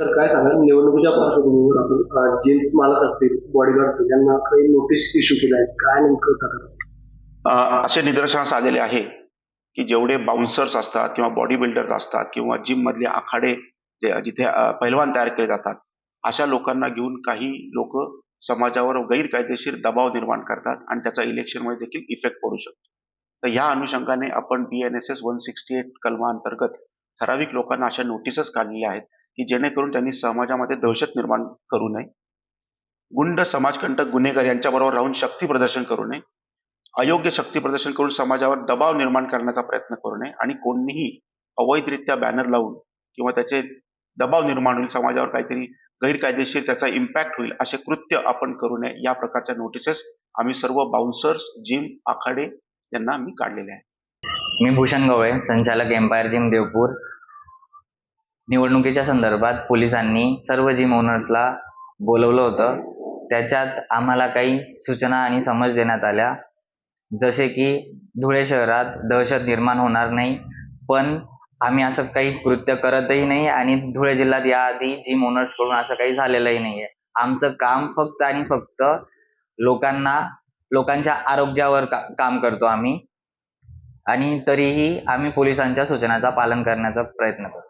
तर काय सांगाल? निवडणुकीच्या पार्श्वभूमीवर आपण जेम्स मालक असतील बॉडीगार्ड असतील यांना काही नोटीस इश्यू केल्या आहेत काय नेमकं तक्रार? असे निदर्शनास आलेले आहे की जेवढे बाउन्सर्स असतात किंवा बॉडी बिल्डर्स असतात किंवा जिम मधले आखाडे जिथे पहिलवान तयार केले जातात अशा लोकांना घेऊन काही लोक समाजावर गैरकायदेशीर दबाव निर्माण करतात आणि त्याचा इलेक्शनमध्ये देखील इफेक्ट पडू शकतो. तर ह्या अनुषंगाने आपण B N S S one sixty eight कलमाअंतर्गत ठराविक लोकांना अशा नोटीसच काढलेल्या आहेत. की जेणेकरून त्यांनी समाजामध्ये दहशत निर्माण करू नये. गुंड समाजकंटक गुन्हेगार यांच्याबरोबर राहून शक्ती प्रदर्शन करू नये. अयोग्य शक्ती प्रदर्शन करून समाजावर दबाव निर्माण करण्याचा प्रयत्न करू नये आणि कोणीही अवैधरित्या बॅनर लावून किंवा त्याचे दबाव निर्माण होईल समाजावर काहीतरी गैरकायदेशीर त्याचा इम्पॅक्ट होईल असे कृत्य आपण करू नये. या प्रकारच्या नोटिसेस आम्ही सर्व बाउन्सर्स जिम आखाडे यांना आम्ही काढलेले आहे मी भूषण गवळे संचालक एम्पायर जिम देवपूर. निवडणुकीच्या संदर्भात पोलिसांनी सर्व जिम ओनर्सला बोलवलं होतं. त्याच्यात आम्हाला काही सूचना आणि समज देण्यात आल्या. जसे की धुळे शहरात दहशत निर्माण होणार नाही पण आम्ही असं काही कृत्य करतही नाही आणि धुळे जिल्ह्यात याआधी जिम ओनर्सकडून असं काही झालेलंही नाही आहे आमचं काम फक्त आणि फक्त लोकांना लोकांच्या आरोग्यावर का, काम करतो आम्ही. आणि तरीही आम्ही पोलिसांच्या सूचनाचा पालन करण्याचा प्रयत्न करतो.